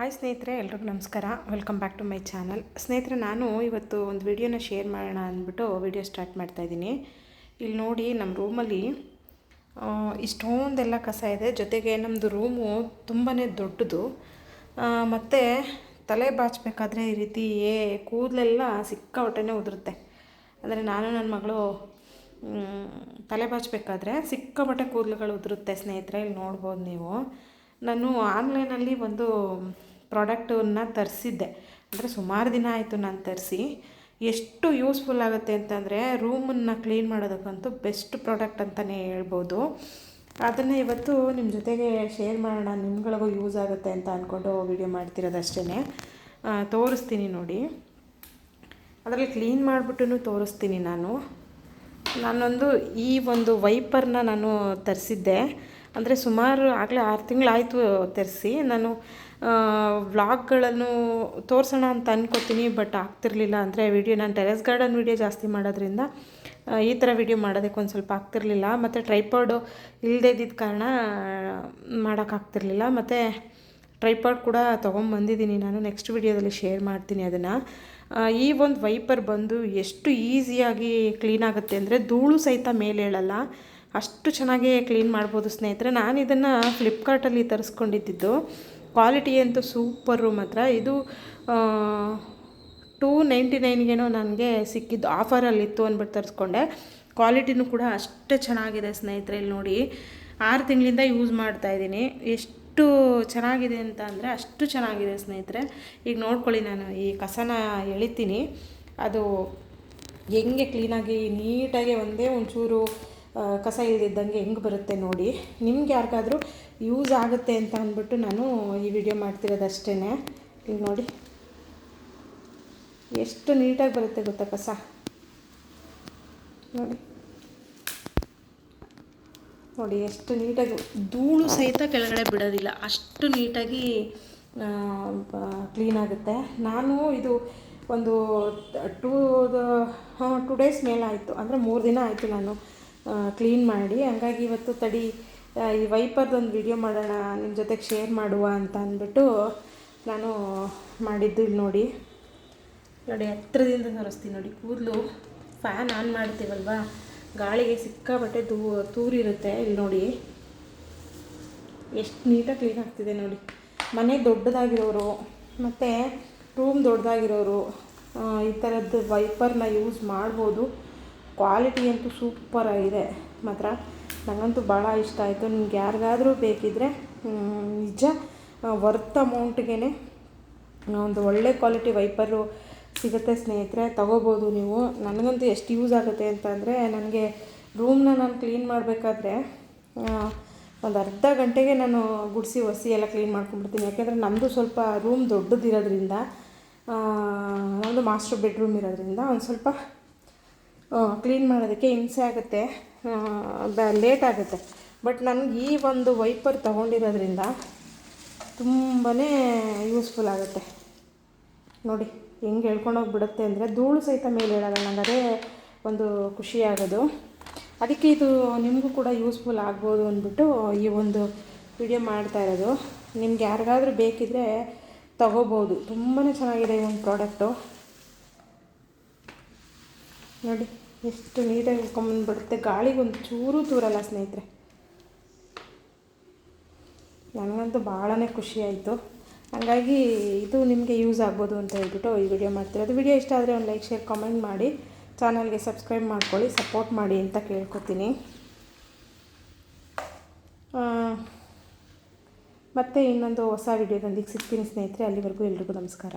Hi ಸ್ನೇಹಿತರೆ, ಎಲ್ರಿಗೂ ನಮಸ್ಕಾರ. Welcome back to my channel ಸ್ನೇಹಿತರೆ, ನಾನು ಇವತ್ತು ಒಂದು ವಿಡಿಯೋನ ಶೇರ್ ಮಾಡೋಣ ಅಂದ್ಬಿಟ್ಟು ವಿಡಿಯೋ ಸ್ಟಾರ್ಟ್ ಮಾಡ್ತಾಯಿದ್ದೀನಿ ಇಲ್ಲಿ ನೋಡಿ ನಮ್ಮ ರೂಮಲ್ಲಿ ಇಷ್ಟೊಂದೆಲ್ಲ ಕಸ ಇದೆ. ಜೊತೆಗೆ ನಮ್ಮದು ರೂಮು ತುಂಬಾ ದೊಡ್ಡದು. ಮತ್ತು ತಲೆ ಬಾಚಬೇಕಾದ್ರೆ ಈ ರೀತಿ ಏ, ಕೂದಲೆಲ್ಲ ಸಿಕ್ಕಾಪಟ್ಟೆನೇ ಉದುರುತ್ತೆ. ಅಂದರೆ ನಾನು ನನ್ನ ಮಗಳು ತಲೆ ಬಾಚಬೇಕಾದ್ರೆ ಸಿಕ್ಕಾಪಟ್ಟೆ ಕೂದಲುಗಳು ಉದುರುತ್ತೆ ಸ್ನೇಹಿತರೆ. ಇಲ್ಲಿ ನೋಡ್ಬೋದು ನೀವು. ನಾನು ಆನ್ಲೈನಲ್ಲಿ ಒಂದು ಪ್ರಾಡಕ್ಟನ್ನು ತರಿಸಿದ್ದೆ. ಅಂದರೆ ಸುಮಾರು ದಿನ ಆಯಿತು ನಾನು ತರಿಸಿ. ಎಷ್ಟು ಯೂಸ್ಫುಲ್ ಆಗುತ್ತೆ ಅಂತಂದರೆ ರೂಮನ್ನು ಕ್ಲೀನ್ ಮಾಡೋದಕ್ಕಂತೂ ಬೆಸ್ಟ್ ಪ್ರಾಡಕ್ಟ್ ಅಂತಲೇ ಹೇಳ್ಬೋದು. ಅದನ್ನು ಇವತ್ತು ನಿಮ್ಮ ಜೊತೆಗೆ ಶೇರ್ ಮಾಡೋಣ, ನಿಮ್ಗಳಿಗೂ ಯೂಸ್ ಆಗುತ್ತೆ ಅಂತ ಅಂದ್ಕೊಂಡು ವಿಡಿಯೋ ಮಾಡ್ತಿರೋದಷ್ಟೇ ತೋರಿಸ್ತೀನಿ ನೋಡಿ. ಅದರಲ್ಲಿ ಕ್ಲೀನ್ ಮಾಡಿಬಿಟ್ಟು ತೋರಿಸ್ತೀನಿ ನಾನು. ನಾನೊಂದು ಈ ಒಂದು ವೈಪರ್ನ ನಾನು ತರಿಸಿದ್ದೆ. ಅಂದರೆ ಸುಮಾರು ಆಗಲೇ ಆರು ತಿಂಗಳಾಯಿತು ತರಿಸಿ. ನಾನು ವ್ಲಾಗ್ಗಳನ್ನು ತೋರಿಸೋಣ ಅಂತ ಅನ್ಕೋತೀನಿ, ಬಟ್ ಆಗ್ತಿರ್ಲಿಲ್ಲ ಅಂದರೆ ವಿಡಿಯೋ ನಾನು ಟೆರೆಸ್ ಗಾರ್ಡನ್ ವಿಡಿಯೋ ಜಾಸ್ತಿ ಮಾಡೋದ್ರಿಂದ ಈ ಥರ ವಿಡಿಯೋ ಮಾಡೋದಕ್ಕೆ ಒಂದು ಸ್ವಲ್ಪ ಆಗ್ತಿರ್ಲಿಲ್ಲ. ಮತ್ತು ಟ್ರೈಪಾಡು ಇಲ್ಲದೇ ಇದ್ದಿದ್ದ ಕಾರಣ ಮಾಡೋಕ್ಕಾಗ್ತಿರ್ಲಿಲ್ಲ ಮತ್ತು ಟ್ರೈಪಾಡ್ ಕೂಡ ತೊಗೊಂಬಂದಿದ್ದೀನಿ ನಾನು. ನೆಕ್ಸ್ಟ್ ವಿಡಿಯೋದಲ್ಲಿ ಶೇರ್ ಮಾಡ್ತೀನಿ ಅದನ್ನು. ಈ ಒಂದು ವೈಪರ್ ಬಂದು ಎಷ್ಟು ಈಸಿಯಾಗಿ ಕ್ಲೀನ್ ಆಗುತ್ತೆ ಅಂದರೆ ಧೂಳು ಸಹಿತ ಮೇಲೆ ಹೇಳಲ್ಲ ಅಷ್ಟು ಚೆನ್ನಾಗಿ ಕ್ಲೀನ್ ಮಾಡ್ಬೋದು ಸ್ನೇಹಿತರೆ. ನಾನು ಇದನ್ನು ಫ್ಲಿಪ್ಕಾರ್ಟಲ್ಲಿ ತರಿಸ್ಕೊಂಡಿದ್ದು. ಕ್ವಾಲಿಟಿ ಅಂತೂ ಸೂಪರು ಮಾತ್ರ. ಇದು ಟೂ ನೈಂಟಿ ನೈನ್ಗೇನೋ ನನಗೆ ಸಿಕ್ಕಿದ್ದು ಆಫರಲ್ಲಿತ್ತು ಅಂದ್ಬಿಟ್ಟು ತರಿಸ್ಕೊಂಡೆ. ಕ್ವಾಲಿಟಿನೂ ಕೂಡ ಅಷ್ಟೇ ಚೆನ್ನಾಗಿದೆ ಸ್ನೇಹಿತರೆ ಇಲ್ಲಿ ನೋಡಿ. ಆರು ತಿಂಗಳಿಂದ ಯೂಸ್ ಮಾಡ್ತಾ ಇದ್ದೀನಿ. ಎಷ್ಟು ಚೆನ್ನಾಗಿದೆ ಅಂತ ಅಂದರೆ ಅಷ್ಟು ಚೆನ್ನಾಗಿದೆ ಸ್ನೇಹಿತರೆ. ಈಗ ನೋಡ್ಕೊಳ್ಳಿ ನಾನು ಈ ಕಸನ ಎಳಿತೀನಿ. ಅದು ಹೆಂಗೆ ಕ್ಲೀನಾಗಿ ನೀಟಾಗಿ ಒಂದೇ ಒಂಚೂರು ಕಸ ಇಲ್ದಿದ್ದಂಗೆ ಹೆಂಗೆ ಬರುತ್ತೆ ನೋಡಿ. ನಿಮ್ಗೆ ಯಾರಿಗಾದ್ರೂ ಯೂಸ್ ಆಗುತ್ತೆ ಅಂತ ಅಂದ್ಬಿಟ್ಟು ನಾನು ಈ ವಿಡಿಯೋ ಮಾಡ್ತಿರೋದಷ್ಟೇ ಈಗ ನೋಡಿ. ಎಷ್ಟು ನೀಟಾಗಿ ಬರುತ್ತೆ ಗೊತ್ತಾ ಕಸ? ನೋಡಿ. ನೋಡಿ, ಎಷ್ಟು ನೀಟಾಗಿ ಧೂಳು ಸಹಿತ ಕೆಳಗಡೆ ಬಿಡೋದಿಲ್ಲ. ಅಷ್ಟು ನೀಟಾಗಿ ಕ್ಲೀನ್ ಆಗುತ್ತೆ. ನಾನು ಇದು ಒಂದು ಟೂ ಟೂ ಡೇಸ್ ಮೇಲೆ ಆಯಿತು ಅಂದರೆ ಮೂರು ದಿನ ಆಯಿತು ನಾನು ಕ್ಲೀನ್ ಮಾಡಿ. ಹಂಗಾಗಿ ಇವತ್ತು ತಡಿ ಈ ವೈಪರ್ದೊಂದು ವಿಡಿಯೋ ಮಾಡೋಣ ನಿಮ್ಮ ಜೊತೆಗೆ ಶೇರ್ ಮಾಡುವ ಅಂತ ಅಂದ್ಬಿಟ್ಟು ನಾನು ಮಾಡಿದ್ದು ಇಲ್ಲಿ ನೋಡಿ. ನೋಡಿ ಹತ್ತಿರದಿಂದ ತೋರಿಸ್ತೀನಿ ನೋಡಿ, ಕೂದಲು ಫ್ಯಾನ್ ಆನ್ ಮಾಡ್ತೀವಲ್ವಾ? ಗಾಳಿಗೆ ಸಿಕ್ಕಾಬಟ್ಟೆ ದೂ, ತೂರಿರುತ್ತೆ ಇಲ್ಲಿ ನೋಡಿ. ಎಷ್ಟು ನೀಟಾಗಿ ಕ್ಲೀನ್ ಆಗ್ತಿದೆ ನೋಡಿ. ಮನೆ ದೊಡ್ಡದಾಗಿರೋರು, ಮತ್ತು ರೂಮ್ ದೊಡ್ಡದಾಗಿರೋರು ಈ ಥರದ್ದು ವೈಪರ್ನ ಯೂಸ್ ಮಾಡ್ಬೋದು. ಕ್ವಾಲಿಟಿ ಅಂತೂ ಸೂಪರಾಗಿದೆ ಮಾತ್ರ ನನಗಂತೂ ಭಾಳ ಇಷ್ಟ ಆಯಿತು. ನಿಮ್ಗೆ ಯಾರಿಗಾದರೂ ಬೇಕಿದ್ದರೆ ನಿಜ ವರ್ತ್ ಅಮೌಂಟ್ಗೆ ಒಂದು ಒಳ್ಳೆ ಕ್ವಾಲಿಟಿ ವೈಪರು ಸಿಗುತ್ತೆ ಸ್ನೇಹಿತರೆ, ತಗೋಬೋದು ನೀವು. ನನಗಂತೂ ಎಷ್ಟು ಯೂಸ್ ಆಗುತ್ತೆ ಅಂತಂದರೆ ನನಗೆ ರೂಮ್ನ ನಾನು ಕ್ಲೀನ್ ಮಾಡಬೇಕಾದ್ರೆ ಒಂದು ಅರ್ಧ ಗಂಟೆಗೆ ನಾನು ಗುಡಿಸಿ, ಒಸಿ ಎಲ್ಲ ಕ್ಲೀನ್ ಮಾಡ್ಕೊಂಡ್ಬಿಡ್ತೀನಿ. ಯಾಕೆಂದರೆ ನಮ್ಮದು ಸ್ವಲ್ಪ ರೂಮ್ ದೊಡ್ಡದಿರೋದ್ರಿಂದ ನಮ್ಮದು ಮಾಸ್ಟರ್ ಬೆಡ್ರೂಮ್ ಇರೋದ್ರಿಂದ ಒಂದು ಸ್ವಲ್ಪ ಕ್ಲೀನ್ ಮಾಡೋದಕ್ಕೆ ಹಿಂಸೆ ಆಗುತ್ತೆ. ಲೇಟ್ ಆಗುತ್ತೆ. ಬಟ್ ನನಗೆ ಈ ಒಂದು ವೈಪರ್ ತೊಗೊಂಡಿರೋದ್ರಿಂದ ತುಂಬಾ ಯೂಸ್ಫುಲ್ ಆಗುತ್ತೆ. ನೋಡಿ, ಹೆಂಗೆ ಹೇಳ್ಕೊಂಡೋಗಿ ಬಿಡುತ್ತೆ ಅಂದರೆ ಧೂಳು ಸಹಿತ ಮೇಲೆ ಹೇಳೋಲ್ಲ ನಂಗೆ ಅದೇ ಒಂದು ಖುಷಿ ಆಗೋದು. ಅದಕ್ಕೆ ಇದು ನಿಮಗೂ ಕೂಡ ಯೂಸ್ಫುಲ್ ಆಗ್ಬೋದು ಅಂದ್ಬಿಟ್ಟು ಈ ಒಂದು ವಿಡಿಯೋ ಮಾಡ್ತಾ ಇರೋದು. ನಿಮ್ಗೆ ಯಾರಿಗಾದ್ರೂ ಬೇಕಿದ್ರೆ ತಗೋಬೋದು. ತುಂಬಾ ಚೆನ್ನಾಗಿದೆ ಈ ಒಂದು ಪ್ರಾಡಕ್ಟು ನೋಡಿ, ಎಷ್ಟು ನೀಟಾಗಿ ಗಾಳಿಗೆ ಒಂದು ಚೂರು ತೂರಲ್ಲ ಸ್ನೇಹಿತರೆ. ನನಗಂತೂ ಭಾಳನೇ ಖುಷಿ ಆಯಿತು ಹಾಗಾಗಿ ಇದು ನಿಮಗೆ ಯೂಸ್ ಆಗ್ಬೋದು ಅಂತ ಹೇಳ್ಬಿಟ್ಟು ಈ ವಿಡಿಯೋ ಮಾಡ್ತಿರೋದು ವಿಡಿಯೋ ಇಷ್ಟ ಆದರೆ ಒಂದು ಲೈಕ್ ಶೇರ್ ಕಾಮೆಂಟ್ ಮಾಡಿ. ಚಾನಲ್ಗೆ ಸಬ್ಸ್ಕ್ರೈಬ್ ಮಾಡ್ಕೊಳ್ಳಿ ಸಪೋರ್ಟ್ ಮಾಡಿ ಅಂತ ಕೇಳ್ಕೊತೀನಿ. ಮತ್ತೆ ಇನ್ನೊಂದು ಹೊಸ ವಿಡಿಯೋದೊಂದಿಗೆ ಸಿಗ್ತೀನಿ ಸ್ನೇಹಿತರೆ. ಅಲ್ಲಿವರೆಗೂ ಎಲ್ರಿಗೂ ನಮಸ್ಕಾರ.